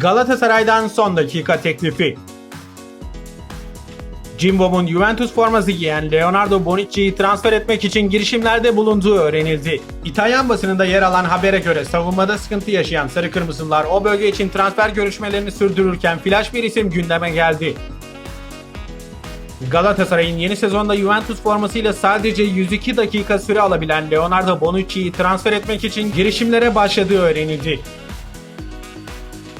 Galatasaray'dan son dakika teklifi. Cimbom'un Juventus forması giyen Leonardo Bonucci'yi transfer etmek için girişimlerde bulunduğu öğrenildi. İtalyan basınında yer alan habere göre savunmada sıkıntı yaşayan Sarı Kırmızılar o bölge için transfer görüşmelerini sürdürürken flash bir isim gündeme geldi. Galatasaray'ın yeni sezonda Juventus formasıyla sadece 102 dakika süre alabilen Leonardo Bonucci'yi transfer etmek için girişimlere başladığı öğrenildi.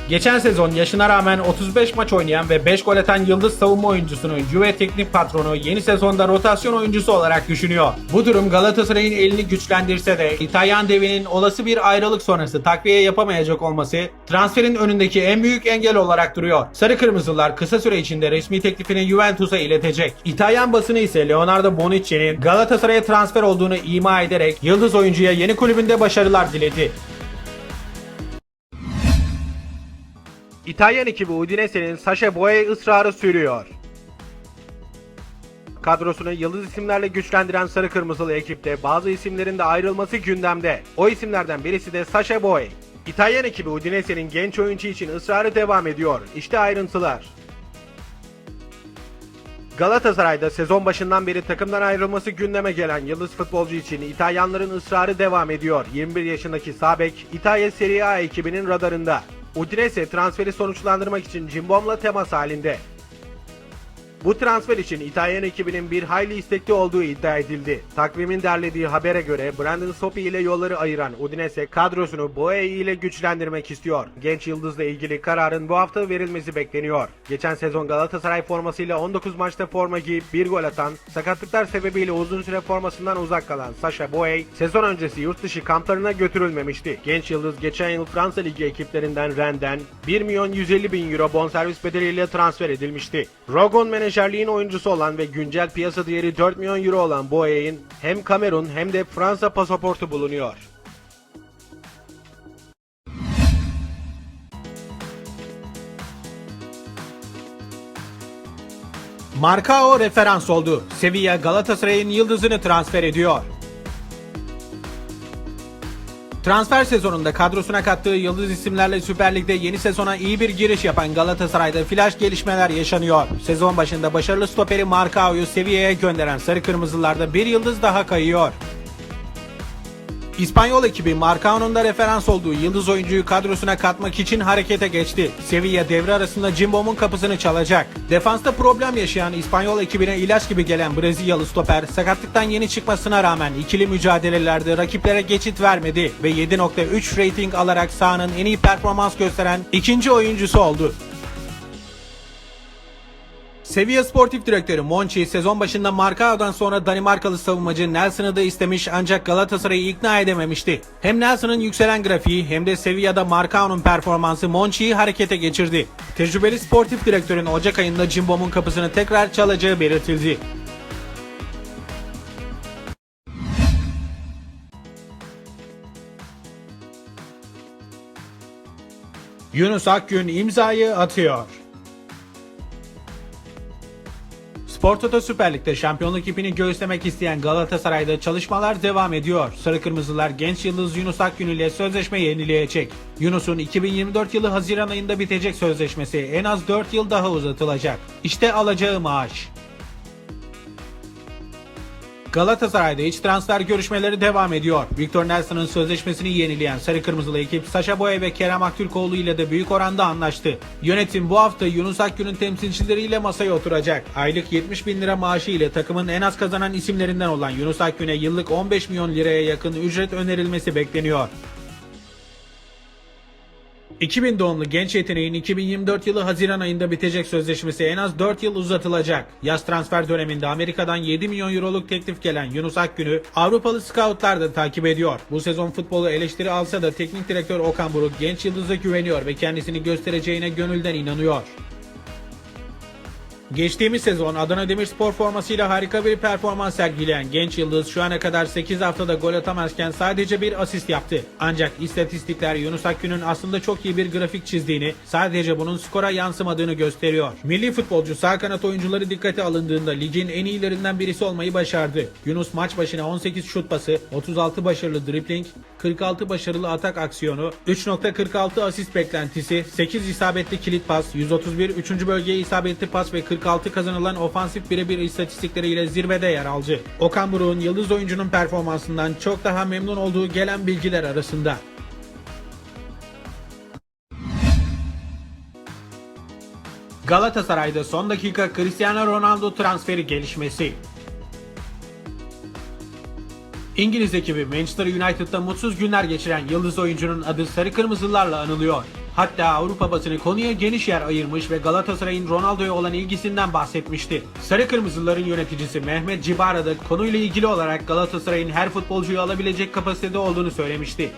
Geçen sezon yaşına rağmen 35 maç oynayan ve 5 gol atan yıldız savunma oyuncusunu Juve teknik patronu yeni sezonda rotasyon oyuncusu olarak düşünüyor. Bu durum Galatasaray'ın elini güçlendirse de İtalyan devinin olası bir ayrılık sonrası takviye yapamayacak olması transferin önündeki en büyük engel olarak duruyor. Sarı Kırmızılar kısa süre içinde resmi teklifini Juventus'a iletecek. İtalyan basını ise Leonardo Bonucci'nin Galatasaray'a transfer olduğunu ima ederek yıldız oyuncuya yeni kulübünde başarılar diledi. İtalyan ekibi Udinese'nin Sasha Boye ısrarı sürüyor. Kadrosunu yıldız isimlerle güçlendiren Sarı Kırmızılı ekipte bazı isimlerin de ayrılması gündemde. O isimlerden birisi de Sasha Boy. İtalyan ekibi Udinese'nin genç oyuncu için ısrarı devam ediyor. İşte ayrıntılar. Galatasaray'da sezon başından beri takımdan ayrılması gündeme gelen yıldız futbolcu için İtalyanların ısrarı devam ediyor. 21 yaşındaki Sabek, İtalya Serie A ekibinin radarında. Udinese transferi sonuçlandırmak için Cimbom'la temas halinde. Bu transfer için İtalyan ekibinin bir hayli istekli olduğu iddia edildi. Takvimin derlediği habere göre Brandon Sopi ile yolları ayıran Udinese kadrosunu Boe ile güçlendirmek istiyor. Genç yıldızla ilgili kararın bu hafta verilmesi bekleniyor. Geçen sezon Galatasaray formasıyla 19 maçta forma giyip bir gol atan, sakatlıklar sebebiyle uzun süre formasından uzak kalan Sasha Boey, sezon öncesi yurt dışı kamplarına götürülmemişti. Genç yıldız geçen yıl Fransa Ligi ekiplerinden Rennes'den 1 milyon 150 bin euro bonservis bedeliyle transfer edilmişti. Rogon menajerliğin oyuncusu olan ve güncel piyasa değeri 4 milyon euro olan Boey'in hem Kamerun hem de Fransa pasaportu bulunuyor. Marcao referans oldu. Sevilla Galatasaray'ın yıldızını transfer ediyor. Transfer sezonunda kadrosuna kattığı yıldız isimlerle Süper Lig'de yeni sezona iyi bir giriş yapan Galatasaray'da flash gelişmeler yaşanıyor. Sezon başında başarılı stoperi Marcao'yu Sevilla'ya gönderen Sarı Kırmızılarda bir yıldız daha kayıyor. İspanyol ekibi Marcao'nun da referans olduğu yıldız oyuncuyu kadrosuna katmak için harekete geçti. Sevilla devre arasında Cimbom'un kapısını çalacak. Defansta problem yaşayan İspanyol ekibine ilaç gibi gelen Brezilyalı stoper sakatlıktan yeni çıkmasına rağmen ikili mücadelelerde rakiplere geçit vermedi ve 7.3 rating alarak sahanın en iyi performans gösteren ikinci oyuncusu oldu. Sevilla Sportif Direktörü Monchi sezon başında Marcao'dan sonra Danimarkalı savunmacı Nelson'ı da istemiş ancak Galatasaray'ı ikna edememişti. Hem Nelson'ın yükselen grafiği hem de Sevilla'da Marcao'nun performansı Monchi'yi harekete geçirdi. Tecrübeli sportif direktörün Ocak ayında Cimbom'un kapısını tekrar çalacağı belirtildi. Yunus Akgün imzayı atıyor. Spor Toto Süper Lig'de şampiyonluk ipini göğüslemek isteyen Galatasaray'da çalışmalar devam ediyor. Sarı Kırmızılar genç yıldız Yunus Akgün ile sözleşme yenileyecek. Yunus'un 2024 yılı Haziran ayında bitecek sözleşmesi en az 4 yıl daha uzatılacak. İşte alacağı maaş. Galatasaray'da iç transfer görüşmeleri devam ediyor. Victor Nelson'ın sözleşmesini yenileyen Sarı Kırmızılı ekip Saşa Boya ve Kerem Aktürkoğlu ile de büyük oranda anlaştı. Yönetim bu hafta Yunus Akgün'ün temsilcileriyle masaya oturacak. Aylık 70 bin lira maaşı ile takımın en az kazanan isimlerinden olan Yunus Akgün'e yıllık 15 milyon liraya yakın ücret önerilmesi bekleniyor. 2000 doğumlu genç yeteneğin 2024 yılı Haziran ayında bitecek sözleşmesi en az 4 yıl uzatılacak. Yaz transfer döneminde Amerika'dan 7 milyon euroluk teklif gelen Yunus Akgün'ü Avrupalı scoutlar da takip ediyor. Bu sezon futbolu eleştiri alsa da teknik direktör Okan Buruk genç yıldıza güveniyor ve kendisini göstereceğine gönülden inanıyor. Geçtiğimiz sezon Adana Demirspor formasıyla harika bir performans sergileyen genç yıldız şu ana kadar 8 haftada gol atamazken sadece bir asist yaptı. Ancak istatistikler Yunus Akgün'ün aslında çok iyi bir grafik çizdiğini, sadece bunun skora yansımadığını gösteriyor. Milli futbolcu sağ kanat oyuncuları dikkate alındığında ligin en iyilerinden birisi olmayı başardı. Yunus maç başına 18 şut pası, 36 başarılı dribling, 46 başarılı atak aksiyonu, 3.46 asist beklentisi, 8 isabetli kilit pas, 131 3. bölgeye isabetli pas ve 46 kazanılan ofansif birebir istatistikleriyle zirvede yer aldı. Okan Buruk'un yıldız oyuncunun performansından çok daha memnun olduğu gelen bilgiler arasında. Galatasaray'da son dakika Cristiano Ronaldo transferi gelişmesi. İngiliz ekibi Manchester United'da mutsuz günler geçiren yıldız oyuncunun adı sarı kırmızılarla anılıyor. Hatta Avrupa basını konuya geniş yer ayırmış ve Galatasaray'ın Ronaldo'ya olan ilgisinden bahsetmişti. Sarı kırmızıların yöneticisi Mehmet Cibara da konuyla ilgili olarak Galatasaray'ın her futbolcuyu alabilecek kapasitede olduğunu söylemişti.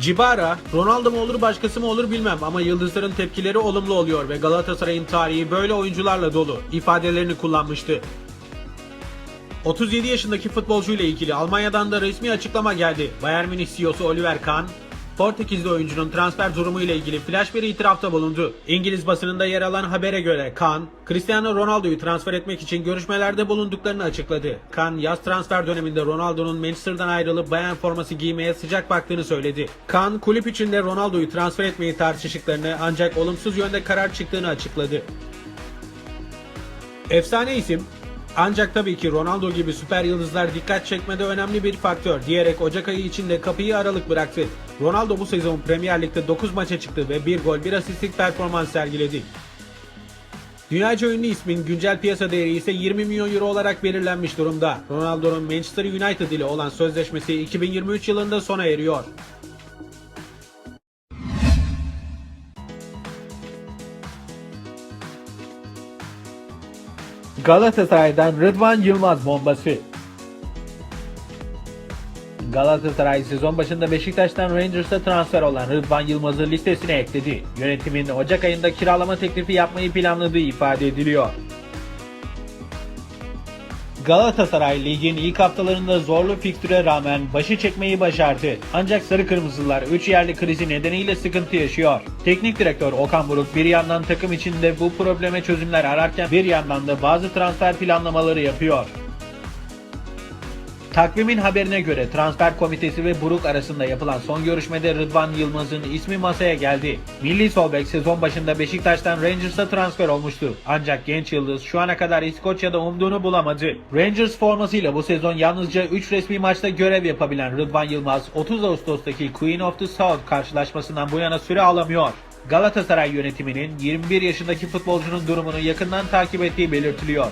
Cibara, Ronaldo mu olur başkası mı olur bilmem ama yıldızların tepkileri olumlu oluyor ve Galatasaray'ın tarihi böyle oyuncularla dolu ifadelerini kullanmıştı. 37 yaşındaki futbolcuyla ilgili Almanya'dan da resmi açıklama geldi. Bayern Münih CEO'su Oliver Kahn, Portekizli oyuncunun transfer durumu ile ilgili flash bir itirafta bulundu. İngiliz basınında yer alan habere göre Kahn, Cristiano Ronaldo'yu transfer etmek için görüşmelerde bulunduklarını açıkladı. Kahn, yaz transfer döneminde Ronaldo'nun Manchester'dan ayrılıp Bayern forması giymeye sıcak baktığını söyledi. Kahn, kulüp içinde Ronaldo'yu transfer etmeyi tartıştıklarını ancak olumsuz yönde karar çıktığını açıkladı. Efsane isim ancak tabii ki Ronaldo gibi süper yıldızlar dikkat çekmede önemli bir faktör diyerek Ocak ayı içinde kapıyı aralık bıraktı. Ronaldo bu sezon Premier Lig'de 9 maça çıktı ve 1 gol 1 asistlik performans sergiledi. Dünyaca ünlü ismin güncel piyasa değeri ise 20 milyon euro olarak belirlenmiş durumda. Ronaldo'nun Manchester United ile olan sözleşmesi 2023 yılında sona eriyor. Galatasaray'dan Rıdvan Yılmaz bombası. Galatasaray sezon başında Beşiktaş'tan Rangers'a transfer olan Rıdvan Yılmaz'ı listesine ekledi. Yönetimin Ocak ayında kiralama teklifi yapmayı planladığı ifade ediliyor. Galatasaray ligin ilk haftalarında zorlu fikstüre rağmen başı çekmeyi başardı. Ancak Sarı Kırmızılar 3 yerli krizi nedeniyle sıkıntı yaşıyor. Teknik direktör Okan Buruk bir yandan takım içinde bu probleme çözümler ararken bir yandan da bazı transfer planlamaları yapıyor. Takvimin haberine göre transfer komitesi ve Buruk arasında yapılan son görüşmede Rıdvan Yılmaz'ın ismi masaya geldi. Milli sol bek sezon başında Beşiktaş'tan Rangers'a transfer olmuştu. Ancak genç yıldız şu ana kadar İskoçya'da umduğunu bulamadı. Rangers formasıyla bu sezon yalnızca 3 resmi maçta görev yapabilen Rıdvan Yılmaz 30 Ağustos'taki Queen of the South karşılaşmasından bu yana süre alamıyor. Galatasaray yönetiminin 21 yaşındaki futbolcunun durumunu yakından takip ettiği belirtiliyor.